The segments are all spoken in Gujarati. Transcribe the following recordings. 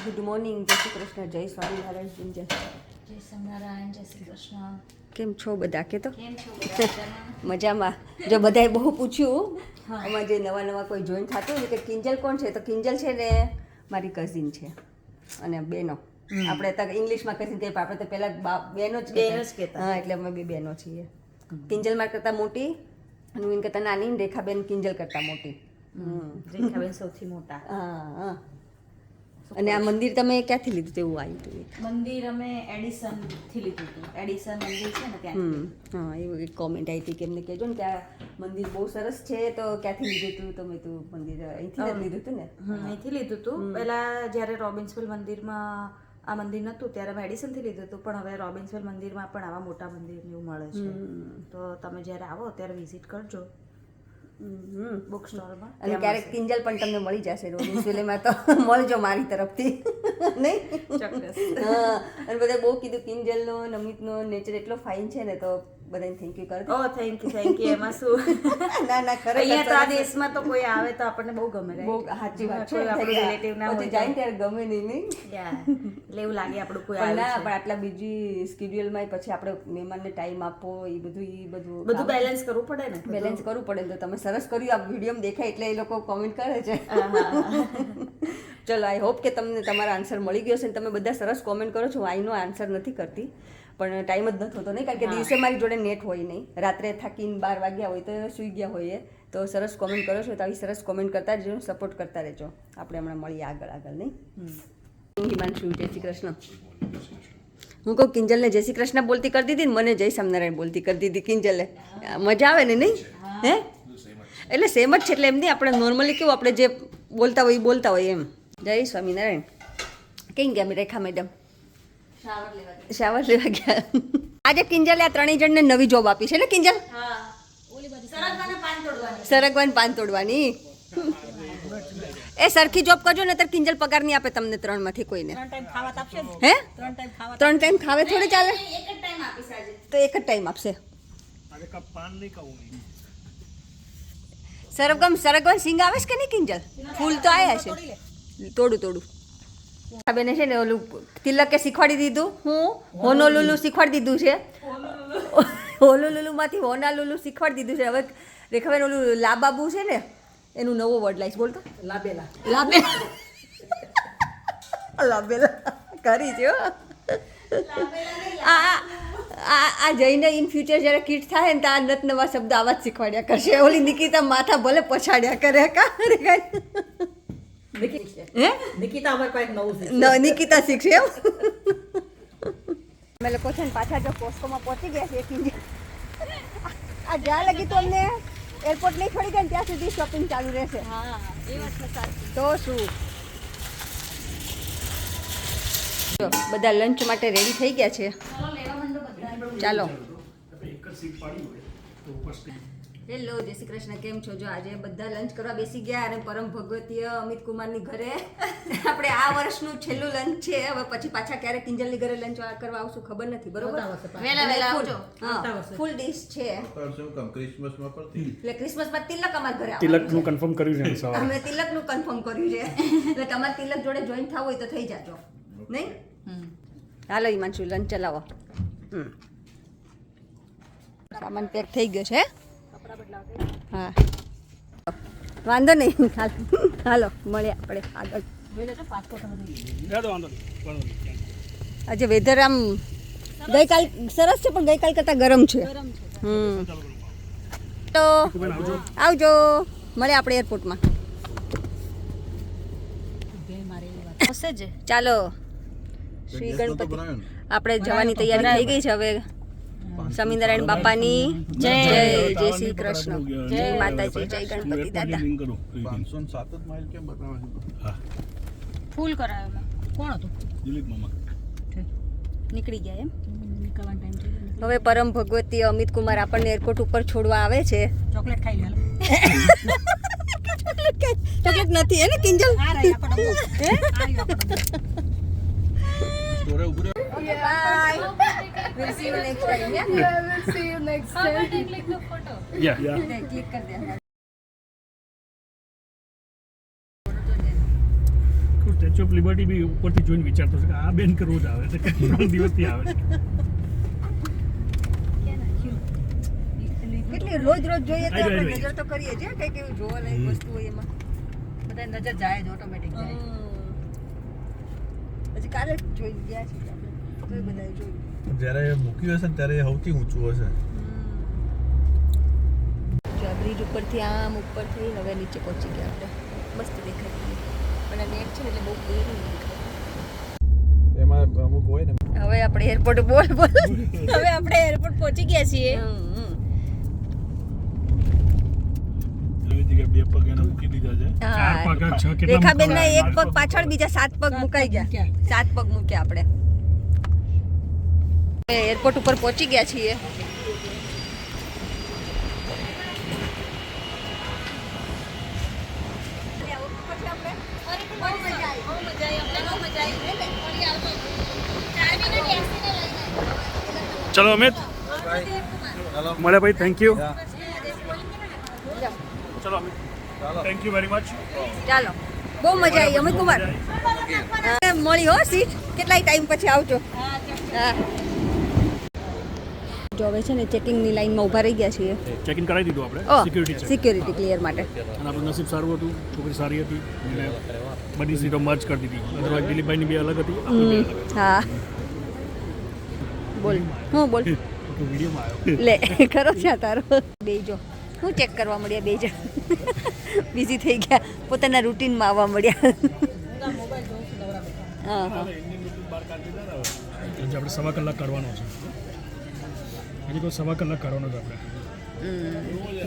ગુડ મોર્નિંગ જય શ્રી કૃષ્ણ જય સ્વામિનારાયણ કિંજલ જય સ્વામિનારાયણ જય શ્રી કૃષ્ણ. કેમ છો બધા? કે તો? કેમ છો બધા મજામાં? જો બધાએ બહુ પૂછ્યું આમાં જે નવા નવા કોઈ જોઈન થતું હોય ને કે કિંજલ કોણ છે? તો કિંજલ છે ને મારી કઝિન છે. અને બેનો આપણે તો ઇંગ્લિશમાં કઝિન કહીએ આપણે તો પહેલાં બા- બેનો જ બેનો જ કહેતા. હા એટલે અમે બે બેનો છીએ. કિંજલ માર કરતાં મોટી અને હું કરતાં નાની રેખાબેન કિંજલ કરતાં મોટી. હમ. રેખાબેન સૌથી મોટા. હા હા. અને આ મંદિર તમે ક્યાંથી લીધું તેવું આવ્યું હતું મંદિર અમે એડિસનથી લીધું હતું. એડિસન મંદિર છે ને ત્યાં હા એવું એક કોમેન્ટ આવી હતી કે એમને કહેજો ને કે આ મંદિર બહુ સરસ છે તો ક્યાંથી લીધું હતું? તો તું મંદિર અહીંથી લીધું હતું ને? અહીંથી લીધું હતું. પહેલાં જ્યારે રોબિન્સવેલ મંદિરમાં આ મંદિર નહોતું ત્યારે અમે એડિસનથી લીધું હતું. પણ હવે રોબિન્સવેલ મંદિરમાં પણ આવા મોટા મંદિર એવું મળે છે. તો તમે જ્યારે આવો ત્યારે વિઝિટ કરજો. બુક સ્ટોલમાં અને ક્યારેક કિંજલ પણ તમને મળી જશે રોબિન્સ વિલેમાં તો મળજો મારી તરફથી. નહીં? અને બધા બહુ કીધું કિંજલનો નમિતનો નેચર એટલો ફાઇન છે ને તો બધાને થેન્ક યુ કરજો ઓ થેન્ક યુ થેન્ક યુ એમાં શું? ના ના અહીંયા તો આ દેશમાં તો કોઈ આવે તો આપણને બહુ ગમે? બહુ સાચી વાત છે. કોઈ રિલેટિવ ના હોય જાય ત્યારે ગમે નહીં નહીં. એટલે એવું લાગે આપણું કોઈ પણ ના પણ આટલા બીજી સ્કેડ્યુલમાં પછી આપણે મહેમાનને ટાઈમ આપો એ બધું એ બધું બધું બેલેન્સ કરવું પડે ને? બેલેન્સ કરવું પડે તો તમે સરસ કર્યું. આ વિડીયોમાં દેખાય એટલે એ લોકો કોમેન્ટ કરે છે. ચલો આઈ હોપ કે તમને તમારા આન્સર મળી ગયો છે ને તમે બધા સરસ કોમેન્ટ કરો છો. આઈનો આન્સર નથી કરતી. પણ ટાઈમ જ નથી હોતો નહીં કારણ કે દિવસે મારી જોડે નેટ હોય નહીં. રાત્રે થાકીને બાર વાગ્યા હોય તો સૂઈ ગયા હોઈએ. તો સરસ કોમેન્ટ કરો છો તો આવી સરસ કોમેન્ટ કરતા રહેજો સપોર્ટ કરતા રહેજો. આપણે હમણાં મળીએ આગળ આગળ નહીં? હિમાંશુ જય શ્રી કૃષ્ણ. હું કહું કિંજલને જય શ્રી કૃષ્ણ બોલતી કરી દીધી ને મને જય સ્વામિનારાયણ બોલતી કરી દીધી કિંજલે. મજા આવે ને નહીં? હે. એટલે સેમ જ છે એટલે એમ નહીં આપણે નોર્મલી કેવું આપણે જે બોલતા હોય એ બોલતા હોય એમ. જય સ્વામિનારાયણ. કેમ ગયા રેખા મેડમ? શાવર લેવા ગયા. આજે કિંજલે આ ત્રણેય જણને નવી જોબ આપી છે ને કિંજલ? સરગવાન પાન તોડવાની. એ સરખી જોબ કરજો ને ત્યારે કિંજલ પગાર નહીં આપે તમને ત્રણમાંથી કોઈને હે? ત્રણ ટાઈમ ખાવે થોડે ચાલે? તો એક જ ટાઈમ આપશે. સરગમ સરગવાન સિંગ આવે છે કે નહીં કિંજલ? ફૂલ તો આવ્યા છે. તોડું તોડું. બેને છે ને ઓલું તિલકે શીખવાડી દીધું. હું હોનોલુલુ શીખવાડી દીધું છે. હોલો લુલુમાંથી હોના લુલુ શીખવાડી દીધું છે. હવે રેખાબેન ઓલું લાબાબુ છે ને એનું નવો વર્ડ લાઈશ. બોલતો લાબેલા. લાબેલા. લાબેલા. કરી છે આ આ આ જઈને ઇન ફ્યુચર જ્યારે કિટ થાય ને તો આ નત નવા શબ્દ આવા જ શીખવાડ્યા કરશે. ઓલી નિકિતા માથા ભલે પછાડ્યા કરે. કા? નિકિતા શીખશે એમ અમે લોકો છે ને પાછા જો કોસ્કોમાં પહોંચી ગયા છે કિંજલ આ જ્યાં લગી તો અમને એરપોર્ટ નહીં છોડી ગયા ને ત્યાં સુધી શોપિંગ ચાલુ રહેશે તો શું જો બધા લંચ માટે રેડી થઈ ગયા છે? ચાલો હેલો જય શ્રી કૃષ્ણ. કેમ છો? જો આજે બધા લંચ કરવા બેસી ગયા અને પરમ ભગવતીય અમિત કુમારની ઘરે. આપણે આ વર્ષનું છેલ્લું લંચ છે. હવે પછી પાછા ક્યારે કિંજલની ઘરે લંચ કરવા આવશું ખબર નથી. બરોબર? વેલા વેલા આવજો. ફૂલ ડીશ છે. એટલે ક્રિસમસમાં તિલક અમાર ઘરે તિલકનું કન્ફર્મ કર્યું છે અમે તિલકનું કન્ફર્મ કર્યું છે. એટલે તમારે તિલક જોડે જોઈન થવું હોય તો થઈ જાજો. નહીં? હાલો હિમાંશુ લંચ ચલાવો. સામાન પેક થઈ ગયો છે. હા. વાંધો નહીં. હાલ. હાલો મળીએ આપણે આગળ. આજે વેધર આમ ગઈકાલ સરસ છે પણ ગઈકાલ કરતાં ગરમ છે. હમ. તો આવજો. આવજો. મળે આપણે એરપોર્ટમાં ચાલો. શ્રી ગણપતિ. આપણે જવાની તૈયારી થઈ ગઈ છે હવે. સ્વામિનારાયણ બાપાની જય જય શ્રી કૃષ્ણ. જય માતાજી જય ગણપતિ દાદા. ફૂલ કરાયો કોણ હતું? દિલીપ મામા. નીકળી ગયા એમ? હવે પરમ ભગવતી અમિત કુમાર આપણને એરપોર્ટ ઉપર છોડવા આવે છે. ચોકલેટ ખાઈ લે ચોકલેટ નથી હે ને Kinjal? આ રહી આપણો હે આ રહ્યો આપણો સ્ટોરે ઉભું રહે Okay, bye. We'll see you next time. Yeah. we'll see you next time. Yeah yeah Click कर दे. સ્ટેચ્યુ ઓફ લિબર્ટી બી ઉપરથી જોઈને વિચારતો છે કે આ બેન કે રોજ આવે છે કે ત્રણ દિવસથી આવે છે કેટલી રોજ રોજ જોઈએ તો આઈ આપણે ગઈ, નજર તો કરીએ છીએ કંઈક એવી જોવા લાયક હમ. વસ્તુ હોય એમાં બધા નજર જાય જ ઓટોમેટિક જાય હજી કાલે જ જોઈ ગયા છે આપણે બધાએ જોયું. જ્યારે મૂક્યું હશે ને ત્યારે એ સૌથી ઊંચું હશે. જો બ્રિજ ઉપરથી આમ ઉપરથી હવે નીચે પહોંચી ગયા આપણે. મસ્ત દેખાય પણ આ નેટ છે એટલે બહુ ક્લિયર નહીં દેખાય. એમાં અમુક હોય ને. હવે આપણે એરપોર્ટ બોલ બોલ. હવે આપણે એરપોર્ટ પહોંચી ગયા છીએ. બે પગ એને મૂકી દીધા છે. ચાર પગ છ કેટલા રેખાબેન ના એક પગ પાછળ બીજા સાત પગ મુકાઈ ગયા. સાત પગ મૂક્યા આપણે. એરપોર્ટ ઉપર પહોંચી ગયા છીએ. ચલો અમિત. મળે ભાઈ થેન્ક યુ ચલો Amit. Thank you very much ચાલો. બહુ મજા આવી અમિત કુમાર હા, મળી હો સીટ કેટલાય ટાઈમ પછી આવજો. હા. જો હવે છે ને ચેકિંગની લાઈનમાં ઊભા રહી ગયા છીએ. ચેકિંગ કરાવી દીધું આપણે? સિક્યુરિટી સિક્યુરિટી ક્લિયર માટે. અને આપણું નસીબ સારું હતું છોકરી સારી હતી બધી સીટો મર્જ કરી દીધી. અદરવાઇઝ દિલીપભાઈની બે અલગ હતી. હા. બોલ હું બોલ. તો લે ખરો છે તારો. બે જો હું ચેક કરવા મળ્યા બે જણ બિઝી થઈ ગયા. પોતાના રૂટીનમાં આવવા મળ્યા. હા હા. આપણે સવા કલાક કરવાનો છે. હજી કોઈ સવા કલાક કરવાનો છે આપણે.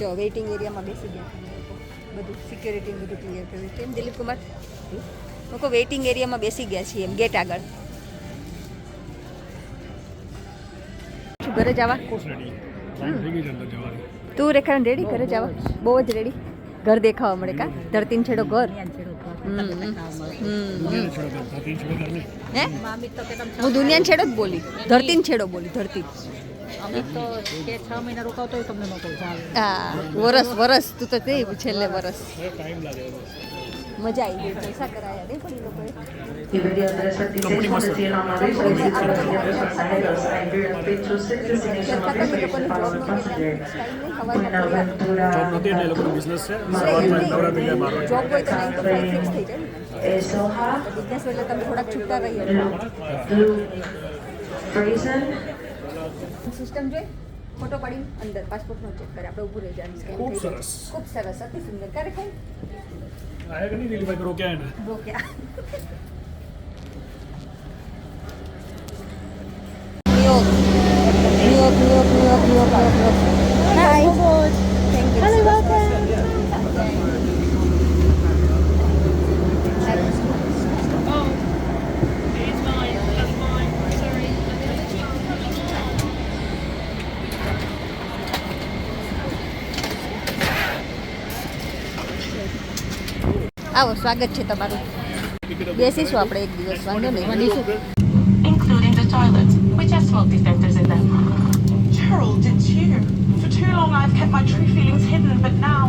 જો વેઇટિંગ એરિયામાં બેસી ગયા. બધું સિક્યુરિટી બધું ક્લિયર કર્યું. કેમ દિલીપ કુમાર? લોકો વેઇટિંગ એરિયામાં બેસી ગયા છીએ એમ ગેટ આગળ. શું ઘરે જવા? તું રેખા રેડી ઘરે જવા? બહુ જ રેડી ઘર દેખાવા મળે કા? ધરતીન છેડો ઘર? હું? દુનિયાને છેડો જ બોલી. ધરતીને છેડો બોલી ધરતી. અમે તો કે છ મહિના રોકાવતો હોય તમને મોકલું ચાલે હા વરસ વરસ તું તો તે છેલ્લે વરસ. મજા આવી ગઈ પૈસા કરાયા નહીં પડી લોકોએ Debería સિસ્ટમ જોઈ ફોટો પાડીને અંદર પાસપોર્ટનો ચેક કરે આપણે ઊભું રહી જાય સ્કેન ખૂબ સરસ. ખૂબ સરસ અતિ સુંદર. ક્યારે ખાઈ આયા કે નહીં દિલીપભાઈ કે રોક્યા એને? રોક્યા. New York New York New York New York New York New York thank you આવો સ્વાગત છે તમારું બેસીશું આપણે એક દિવસ વાંધો નહીં મળીશું including the toilets, which has smoke detectors in them. Cheryl, did you? For too long I've kept my true feelings hidden, but now.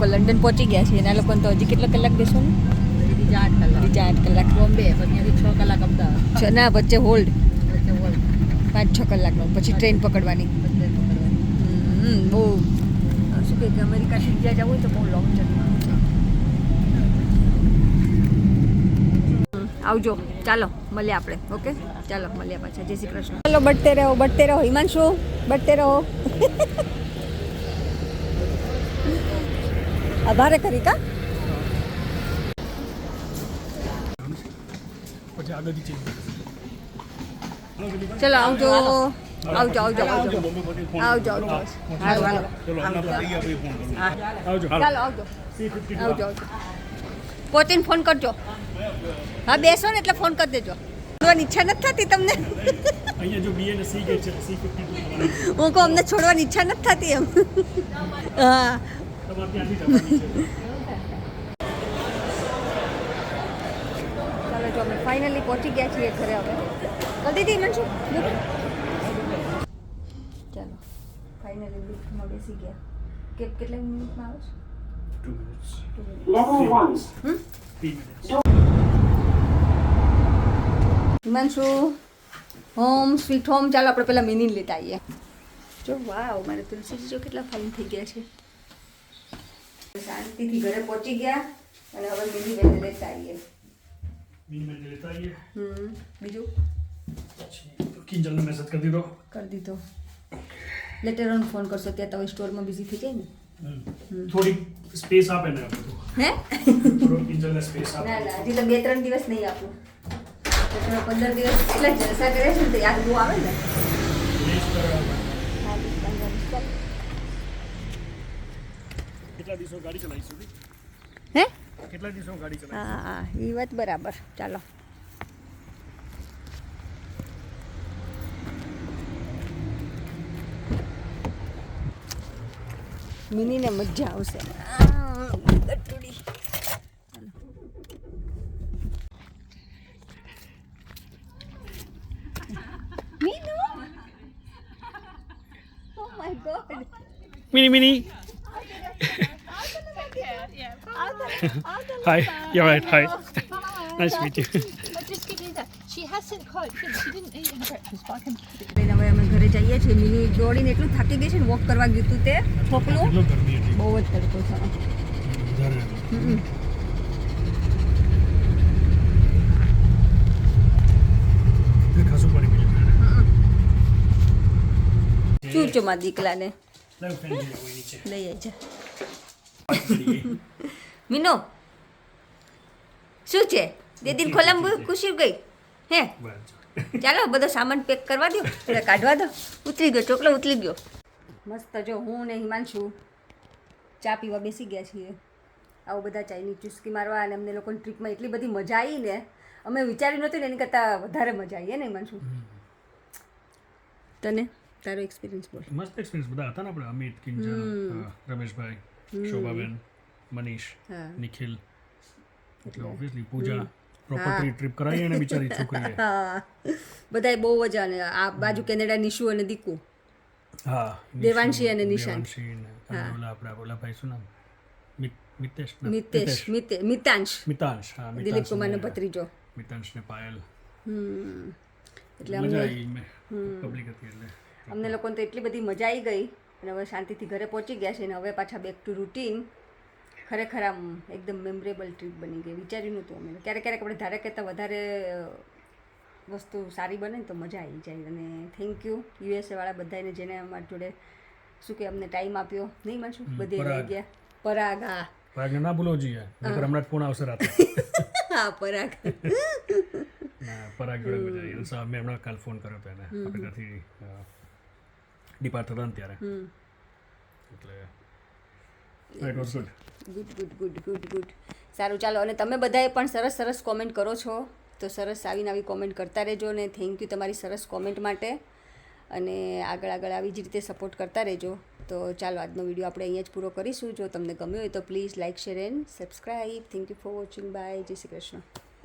લોકો લંડન પહોંચી ગયા છે એના લોકોને તો હજી કેટલા કલાક બેસવાનું? બીજા આઠ કલાક. બીજા આઠ કલાક. બોમ્બે પછી છ કલાક અમદાવાદ. છ ના વચ્ચે હોલ્ડ. પાંચ છ કલાકનો. પછી ટ્રેન પકડવાની. બહુ. શું કે અમેરિકા બીજા જવું હોય તો બહુ લોંગ જર્ની આવજો. ચાલો મળીએ આપણે ઓકે? ચાલો મળીએ પાછા. જય શ્રી કૃષ્ણ. ચાલો બટતે રહો બટતે રહો. હિમાંશુ બટતે રહો. આભારે કરી કા પછી આગળથી ચેન્જ ચલો આવજો આવજો આવજો આવજો બોમ્બે પછી ફોન આવજો આવજો હાલો હાલો ચલો હમણાં તો થઈ ગયા પછી ફોન કરું આવજો ચાલો આવજો સી ફિફ્ટી આવજો આવજો પહોંચીને ફોન કરજો હા બેસો ને એટલે ફોન કરી દેજો છોડવાની ઈચ્છા નથી થતી તમને અહીંયા જો બી અને સી ગેટ છે સી ફિફ્ટી હું કહું અમને છોડવાની ઈચ્છા નથી થતી એમ હા તમારે ત્યાંથી જવાની છે. ચાલો જો અમે ફાઇનલી પહોંચી ગયા છીએ ઘરે હવે. કરી દીધી મનસુ ચાલો ફાઇનલી લિફ્ટમાં બેસી ગયા. કે કેટલા મિનિટમાં આવે છે? Two minutes Level 1. Three minutes Himanshu home sweet home. ચાલો આપણે પહેલાં મિની લેતા આવીએ જો વાવ મારે તુલસીજી જો કેટલા ફાઇન થઈ ગયા છે. શાંતિથી ઘરે પહોંચી ગયા અને હવે મિની બેન લેતા આવીએ મીન મેં લેતા આવીએ હમ બીજું? પછી કિંજલને મેસેજ કરી દીધો. કરી દીધો. લેટર ઓન ફોન કરશો ત્યાં તમે સ્ટોરમાં બિઝી થઈ જાય ને. થોડી સ્પેસ આપે ને આ બધું. હે? થોડો કિંજલને સ્પેસ આપે. ના ના હજી તો બે ત્રણ દિવસ નહીં આપું. તો તમે પંદર દિવસ એટલા જલસા કરે છે ને તો યાદ બહુ આવે ને લેસ કરાવવા હા, વીસ પંદર દિવસ ચાલે. કેટલા દિવસો ગાડી ચલાવીશું હે? કેટલા દિવસો ગાડી ચલાવીશું હા એ વાત બરાબર. ચાલો. મિનીને મજા આવશે. Mini. Mini Mini Hi, you're right. Hi. Nice to meet you. Just give me that. She hasn't quite finished. She didn't eat her breakfast, but I can put it. હવે અમે ઘરે જઈએ છીએ મિની દોડીને એટલું થાકી ગઈ છે ને વોક કરવા ગયું હતું તે હતી બહુ જ તડકો છે મારા દીકલાને લઈ આવો આવી મીનો શું છે? દીદીને ખોલામ ખુશી ગઈ. હે? ચાલો. બધો સામાન પેક કરવા દો એટલે કાઢવા દો. ઉતરી ગયો ચોકલો ઉતરી ગયો. મસ્ત જો હું ને હિમાંશુ ચા પીવા બેસી ગયા છીએ. આવું બધા ચાઈની ચુસ્કી મારવા અને અમને લોકોની ટ્રીપમાં એટલી બધી મજા આવી ને અમે વિચાર્યું નહોતું ને એની કરતાં વધારે મજા આવી ને હિમાંશુ? તને? તારો એક્સપિરિયન્સ બોલ. મસ્ત એક્સપિરિયન્સ બધા હતા ને આપણે અમિત કિંજલ રમેશભાઈ શોભાબેન મનીષ હા. નિખિલ એટલે ઓબ્વિયસલી પૂજા પ્રોપર્ટી ટ્રીપ કરાવી અને બિચારી છોકરીએ. હા. બધાય બહુ જ અને આ બાજુ કેનેડા નિશુ અને દીકુ. હા દેવાંશી અને. દેવાંશી અને ઓલા આપણા ઓલા ભાઈ શું નામ? મિતેશ મિતેશ મિતાંશ. મિતાંશ. હા દિલીપ કુમારનો ભત્રીજો. મિતાંશ ને પાયલ એટલે અમને પબ્લિક હતી એટલે. અમને લોકોને તો એટલી બધી મજા આવી ગઈ. અને હવે શાંતિથી ઘરે પહોંચી ગયા છે અને હવે પાછા બેક ટુ રૂટીન ખરેખર આમ એકદમ મેમરેબલ ટ્રીપ બની ગઈ. વિચાર્યું નહોતું અમે. ક્યારેક ક્યારેક આપણે ધારે કરતાં વધારે વસ્તુ સારી બને ને તો મજા આવી જાય. અને થેન્ક યુ યુએસએ વાળા બધાને જેને અમારી જોડે શું કે અમને ટાઈમ આપ્યો. નહીં માનશું? બધે રહી ગયા પરાગ હા. પરાગ ના ભૂલો જોઈએ હમણાં ફોન આવશે રાતે. હા પરાગ. પરાગ જોડે મજા આવી. સાહેબ મેં હમણાં કાલ ફોન કર્યો હતો એને. આપણે ત્યાંથી ડિપાર્ટ થતા ને ત્યારે. એટલે it was good good good good good good સારું, ચાલો, અને તમે બધાએ પણ સરસ સરસ કોમેન્ટ કરો છો. તો સરસ આવીને આવી કોમેન્ટ કરતા રહેજો અને થેન્ક યુ તમારી સરસ કોમેન્ટ માટે. અને આગળ આગળ આવી જ રીતે સપોર્ટ કરતા રહેજો. તો ચાલો, આજનો વીડિયો આપણે અહીંયા જ પૂરો કરીશું. જો તમને ગમ્યો હોય તો please like share and subscribe thank you for watching bye જય શ્રી કૃષ્ણ.